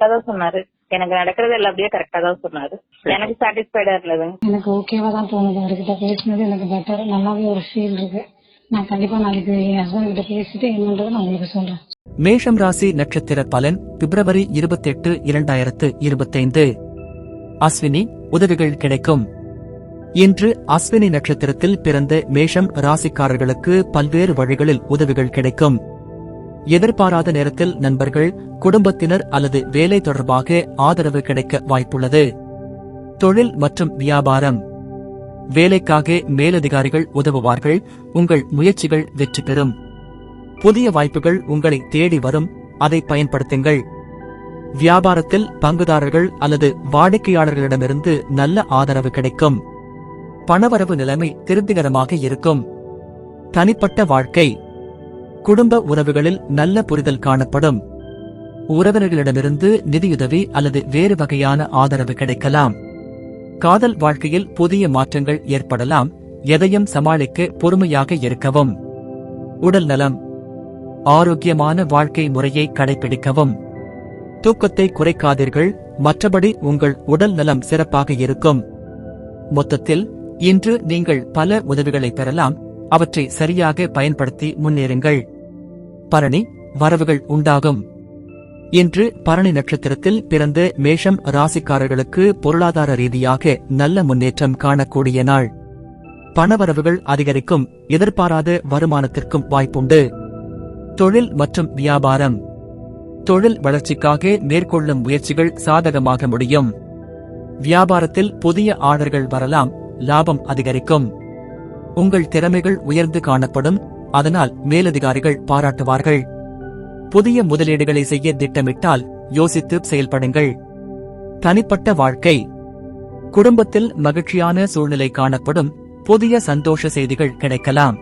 கரெக்டா தான் சொன்னாரு. எனக்கு நடக்கிறது எல்லாம் அப்படியே கரெக்டா தான் சொன்னாரு. எனக்கு சாட்டிஸ்ஃபைடா இருந்ததுங்க எனக்கு ஓகேவா தான் தோணுது. அவர்கிட்ட பேசினது எனக்கு பெட்டர் நல்லாவே ஒரு ஃபீல் இருக்கு. நான் கண்டிப்பா நாளைக்கு என் ஹஸ்பண்ட் கிட்ட பேசிட்டு என்னன்றதை நான் உங்களுக்கு சொல்றேன். மேஷம் ராசி நட்சத்திர பலன் பிப்ரவரி இருபத்தெட்டு இரண்டாயிரத்து இருபத்தைந்து. அஸ்வினி உதவிகள் கிடைக்கும். இன்று அஸ்வினி நட்சத்திரத்தில் பிறந்த மேஷம் ராசிக்காரர்களுக்கு பல்வேறு வழிகளில் உதவிகள் கிடைக்கும். எதிர்பாராத நேரத்தில் நண்பர்கள் குடும்பத்தினர் அல்லது வேலை தொடர்பாக ஆதரவு கிடைக்க வாய்ப்புள்ளது. தொழில் மற்றும் வியாபாரம். வேலைக்காக மேலதிகாரிகள் உதவுவார்கள் உங்கள் முயற்சிகள் வெற்றி பெறும். புதிய வாய்ப்புகள் உங்களை தேடி வரும் அதை பயன்படுத்துங்கள். வியாபாரத்தில் பங்குதாரர்கள் அல்லது வாடிக்கையாளர்களிடமிருந்து நல்ல ஆதரவு கிடைக்கும். பணவரவு நிலைமை திருப்திகரமாக இருக்கும். தனிப்பட்ட வாழ்க்கை. குடும்ப உறவுகளில் நல்ல புரிதல் காணப்படும். உறவினர்களிடமிருந்து நிதியுதவி அல்லது வேறு வகையான ஆதரவு கிடைக்கலாம். காதல் வாழ்க்கையில் புதிய மாற்றங்கள் ஏற்படலாம். எதையும் சமாளிக்க பொறுமையாக இருக்கவும். உடல் நலம். ஆரோக்கியமான வாழ்க்கை முறையை கடைபிடிக்கவும். தூக்கத்தை குறைக்காதீர்கள். மற்றபடி உங்கள் உடல் நலம் சிறப்பாக இருக்கும். மொத்தத்தில் இன்று நீங்கள் பல உதவிகளை பெறலாம். அவற்றை சரியாக பயன்படுத்தி முன்னேறுங்கள். பரணி வரவுகள் உண்டாகும். இன்று பரணி நட்சத்திரத்தில் பிறந்த மேஷம் ராசிக்காரர்களுக்கு பொருளாதார ரீதியாக நல்ல முன்னேற்றம் காணக்கூடிய நாள். பணவரவுகள் அதிகரிக்கும் எதிர்பாராத வருமானத்திற்கும் வாய்ப்புண்டு. தொழில் மற்றும் வியாபாரம். தொழில் வளர்ச்சிக்காக மேற்கொள்ளும் முயற்சிகள் சாதகமாக முடியும். வியாபாரத்தில் புதிய ஆர்டர்கள் வரலாம் லாபம் அதிகரிக்கும். உங்கள் திறமைகள் உயர்ந்து காணப்படும். அதனால் மேலதிகாரிகள் பாராட்டுவார்கள். புதிய முதலீடுகளை செய்ய திட்டமிட்டால் யோசித்து செயல்படுங்கள். தனிப்பட்ட வாழ்க்கை. குடும்பத்தில் மகிழ்ச்சியான சூழ்நிலை காணப்படும். புதிய சந்தோஷ செய்திகள் கிடைக்கலாம்.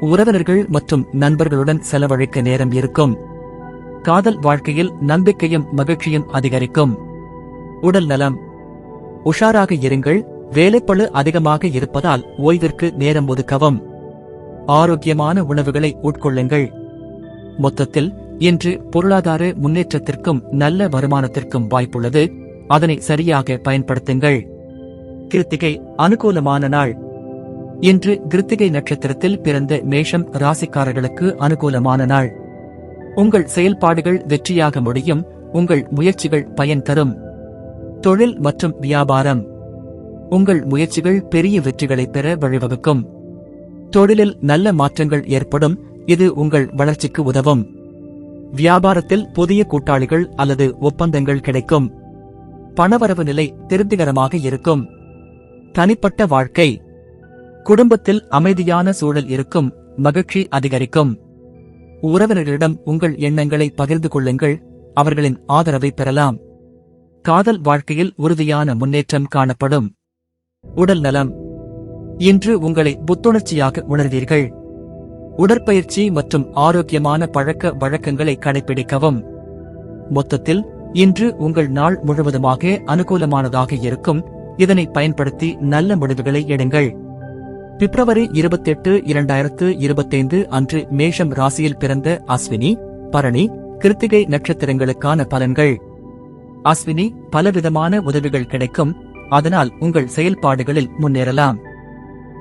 உறவினர்கள் மற்றும் நண்பர்களுடன் செலவழிக்க நேரம் இருக்கும். காதல் வாழ்க்கையில் நம்பிக்கையும் மகிழ்ச்சியும் அதிகரிக்கும். உடல் நலம். உஷாராக இருங்கள். வேலைப்பளு அதிகமாக இருப்பதால் ஓய்விற்கு நேரம் ஒதுக்கவும். ஆரோக்கியமான உணவுகளை உட்கொள்ளுங்கள். மொத்தத்தில் இன்று பொருளாதார முன்னேற்றத்திற்கும் நல்ல வருமானத்திற்கும் வாய்ப்புள்ளது. அதனை சரியாக பயன்படுத்துங்கள். கிருத்திகை அனுகூலமான நாள். இன்று கிருத்திகை நட்சத்திரத்தில் பிறந்த மேஷம் ராசிக்காரர்களுக்கு அனுகூலமான நாள். உங்கள் செயல்பாடுகள் வெற்றியாக முடியும். உங்கள் முயற்சிகள் பயன் தரும். தொழில் மற்றும் வியாபாரம். உங்கள் முயற்சிகள் பெரிய வெற்றிகளை பெற வழிவகுக்கும். தொழிலில் நல்ல மாற்றங்கள் ஏற்படும். இது உங்கள் வளர்ச்சிக்கு உதவும். வியாபாரத்தில் புதிய கூட்டாளிகள் அல்லது ஒப்பந்தங்கள் கிடைக்கும். பணவரவு நிலை திருப்திகரமாக இருக்கும். தனிப்பட்ட வாழ்க்கை. குடும்பத்தில் அமைதியான சூழல் இருக்கும். மகிழ்ச்சி அதிகரிக்கும். உறவினர்களிடம் உங்கள் எண்ணங்களை பகிர்ந்து கொள்ளுங்கள். அவர்களின் ஆதரவை பெறலாம். காதல் வாழ்க்கையில் உறுதியான முன்னேற்றம் காணப்படும். உடல் நலம். இன்று உங்களை புத்துணர்ச்சியாக உணர்வீர்கள். உடற்பயிற்சி மற்றும் ஆரோக்கியமான பழக்க வழக்கங்களை கடைபிடிக்கவும் மொத்தத்தில் இன்று உங்கள் நாள் முழுவதுமாக அனுகூலமானதாக இருக்கும். இதனை பயன்படுத்தி நல்ல முடிவுகளை எடுங்கள். பிப்ரவரி இருபத்தெட்டு இரண்டாயிரத்து இருபத்தைந்து அன்று மேஷம் ராசியில் பிறந்த அஸ்வினி பரணி கிருத்திகை நட்சத்திரங்களுக்கான பலன்கள். அஸ்வினி பலவிதமான உதவிகள் கிடைக்கும். அதனால் உங்கள் செயல்பாடுகளில் முன்னேறலாம்.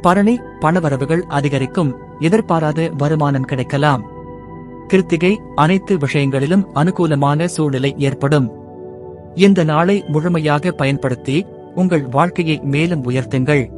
பரணி பணவரவுகள் அதிகரிக்கும் எதிர்பாராத வருமானம் கிடைக்கலாம். கிருத்திகை அனைத்து விஷயங்களிலும் அனுகூலமான சூழ்நிலை ஏற்படும். இந்த நாளை முழுமையாக பயன்படுத்தி உங்கள் வாழ்க்கையை மேலும் உயர்த்துங்கள்.